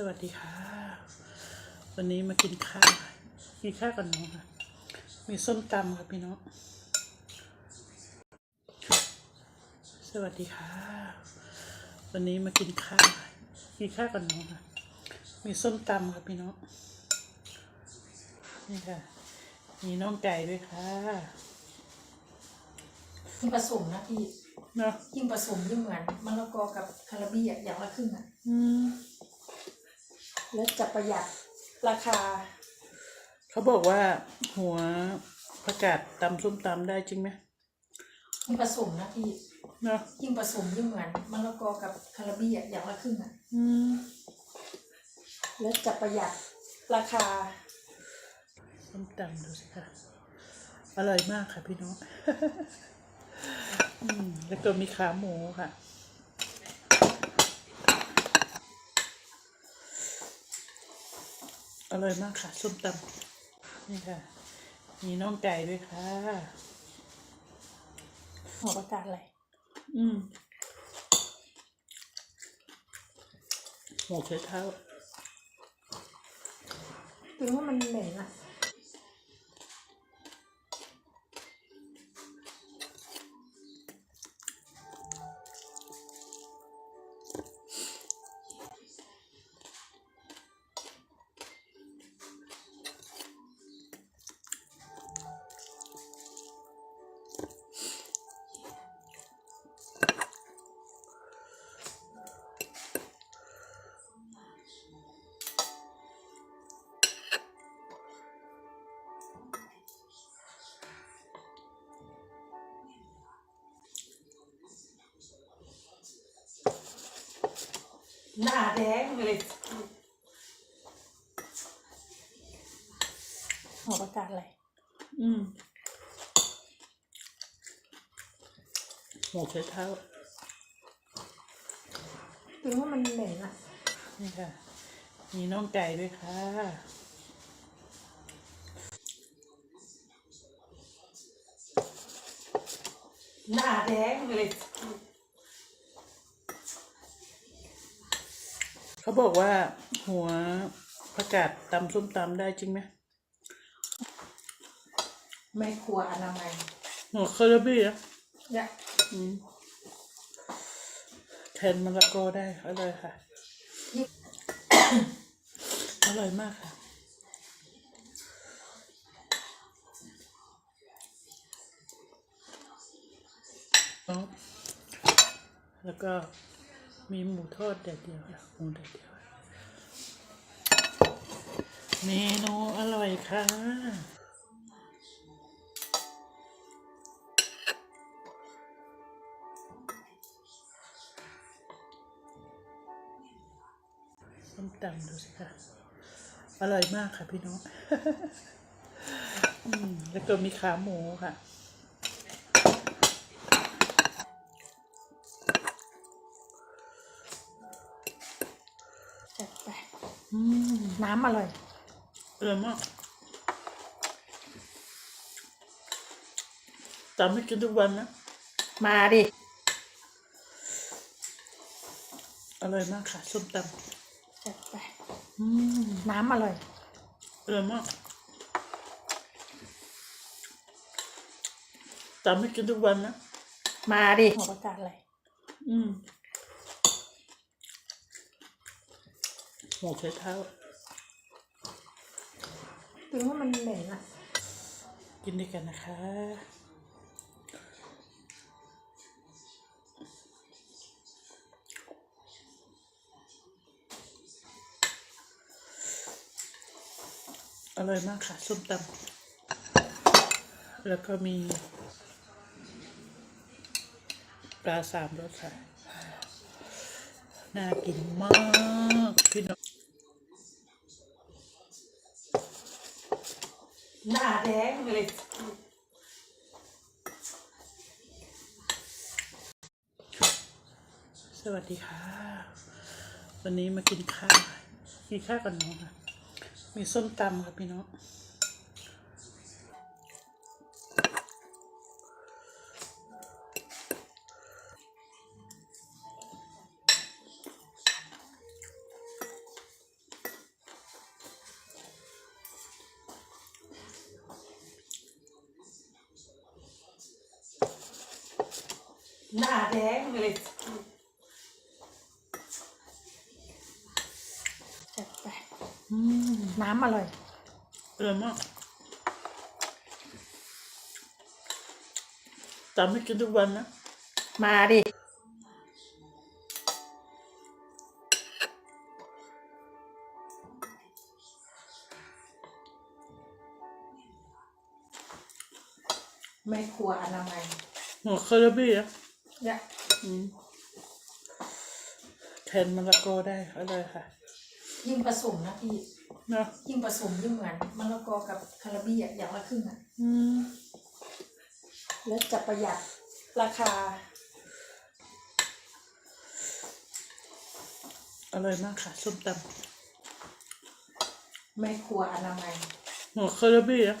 สวัสดีค่ะ วันนี้มากินข้าวกินข้าวกับน้องค่ะ มีส้มตำค่ะพี่น้อง สวัสดีค่ะ วันนี้มากินข้าวกินข้าวกับน้องค่ะ มีส้มตำค่ะพี่น้อง นี่ค่ะ มีน้องไก่ด้วยค่ะยิ่งผสมนะพี่เนาะยิ่งผสมยิ่งเหมือนมะละกอกับคาราบี้อะอย่างละครึ่งอะอืม แล้วจะประหยัดราคา เขาบอกว่าหัวประกาศตำส้มตำได้จริงไหมยิ่งผสมนะพี่ เนาะยิ่งผสมยิ่งเหมือนมะละกอกับคาราบี้อะอย่างละครึ่งอะอืมแล้วจะประหยัดราคา ส้มตำดูสิค่ะ อร่อยมากค่ะพี่น้อง อืมแล้วก็มีขาหมูค่ะ อร่อยมากค่ะส้มตำนี่ค่ะ มีน้องไก่ด้วยค่ะหัวประกาศอะไรอืมหัวใช้เท้า คือว่ามันเหม็นอะ หน้าแดงเลยหัวประกาศอะไร อืมหัวใช้เท้าคือว่ามันเหม็นอะ นี่ค่ะ มีน้องไก่ด้วยค่ะ หน้าแดงเลย เขาบอกว่าหัวประกาศตำส้มตำได้จริงไหมแม่ครัวอนามัยหัวคาราบี้อะเนี่ยอืมแทนมะละกอได้อร่อยค่ะ อร่อยมากค่ะ แล้วก็ มีหมูทอดแดดเดียวค่ะหมูแดดเดียวเมนูอร่อยค่ะส้มตำดูสิค่ะ อร่อยมากค่ะพี่น้อง แล้วก็มีขาหมูค่ะ น้ำอร่อยอร่อยมากตำให้กินทุกวันนะ มาดิ อร่อยมากค่ะส้มตจัดไปำอืมน้ำอร่อยอร่อยมากตำให้กินทุกวันนะ มาดิหัวประกาศอะไร อืม หัวใช้เท้าคือว่ามันเหม็นอะกินด้วยกันนะคะ อร่อยมากค่ะ ส้มตำแล้วก็มี ปลาสามรสค่ะ น่ากินมาก พี่น้อง หน้าแดงเลยสวัสดีค่ะ วันนี้มากินข้าวกินข้าวกับน้องค่ะ มีส้มตำค่ะพี่น้อง หน้าแดงเลยจัดไปอืมน้ำอร่อยอร่อยมากตามไม่กินทุกวันนะ มาดิแม่ครัวอนามัยหัวคาราบี้อะ เนี่ย อืมแทนมะละกอได้อร่อยค่ะยิ่งผสมนะพี่ เนาะยิ่งผสมยิ่งเหมือนมะละกอกับคาราบี้อะอย่างละครึ่งอะ อืมแล้วจะประหยัดราคา อร่อยมากค่ะส้มตแม่ครัวอนามัยำหัวคาราบี้อะ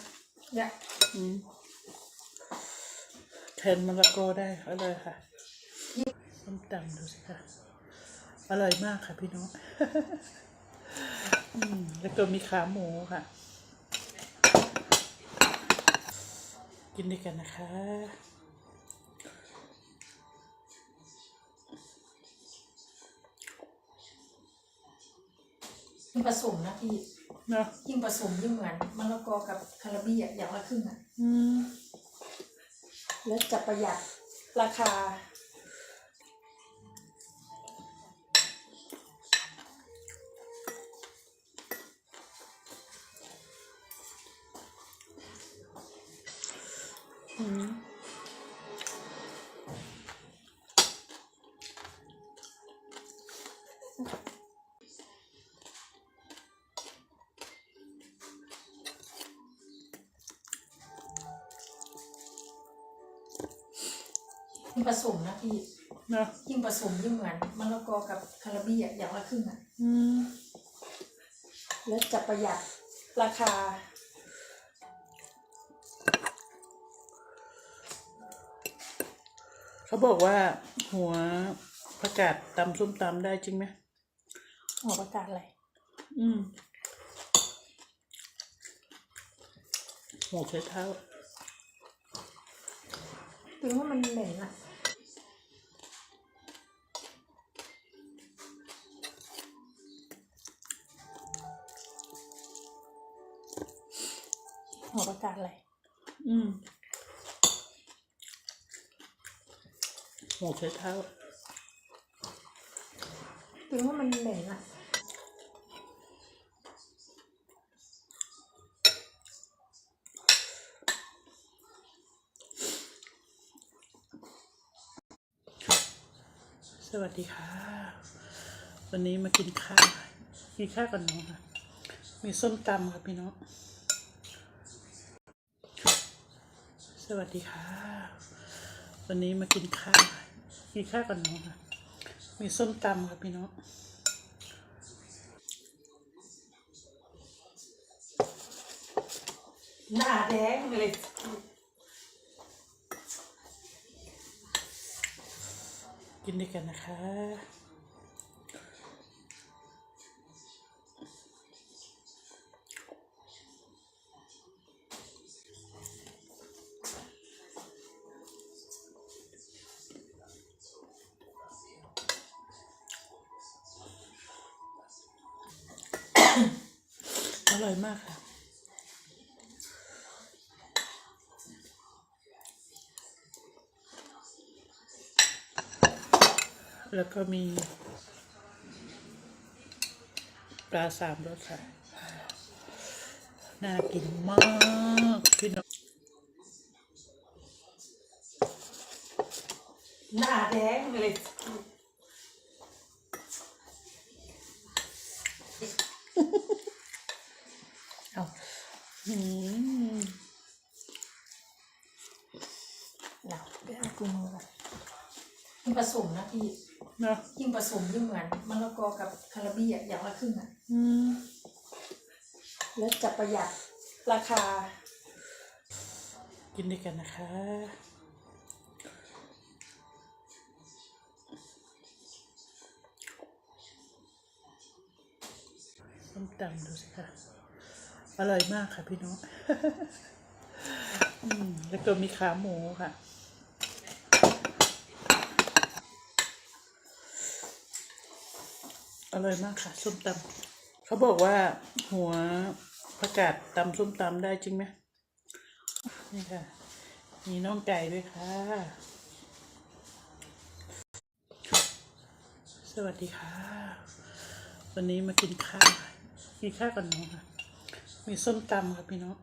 เนี่ย อืมแทนมะละกอได้อร่อยค่ะ ส้มตำดูสิค่ะ อร่อยมากค่ะพี่น้องอืมแล้วก็มีขาหมูค่ะ กินด้วยกันนะคะยิ่งผสมนะพี่เนาะยิ่งผสมยิ่งเหมือนมะละกอกับคาราบี้อะอย่างละครึ่งอะอืมแล้วจะประหยัดราคา ผสมนะพี่เนาะยิ่งผสมยิ่งเหมือนมะละกอกับคาราบี้อะอย่างละครึ่งอะอืมแล้วจะประหยัดราคา เขาบอกว่าหัวประกาศตำส้มตำได้จริงไหมหัวประกาศอะไรอืมหัวใช้เท้า ถึงว่ามันเหม็นอะ ใช้เท้าถึงว่ามันเหม็นอะสวัสดีค่ะ วันนี้มากินข้าวกินข้าวกับน้องค่ะ มีส้มตำค่ะพี่น้อง สวัสดีค่ะ วันนี้มากินข้าว มีข้าวกับน้องค่ะ มีส้มตำค่ะพี่น้องหน้าแดงเลยกินด้วยกันนะคะ ร่อยมากค่ะแล้วก็มีปลาสามรสค่ะ น่ากินมากพี่น้องหน้าแดงเลยเอา อืมเราไปเอากุ้งมาก่อนยิ่งผสมนะพี่เนาะยิ่งผสมยิ่งเหมือนมะละกอกับคาราบี้อะอย่างละครึ่งอะอืมแล้วจะประหยัดราคา กินด้วยกันนะคะ ส้มตำดูสิค่ะ อร่อยมากค่ะพี่น้องแล้วก็มีขาหมูค่ะ อร่อยมากค่ะ ส้มตำเขาบอกว่าหัวประกาศตำส้มตำได้จริงไหมนี่ค่ะ มีน้องไก่ด้วยค่ะ สวัสดีค่ะ วันนี้มากินข้าว กินข้าวกันเนาค่ะ มีส้มตำค่ะพี่น้อง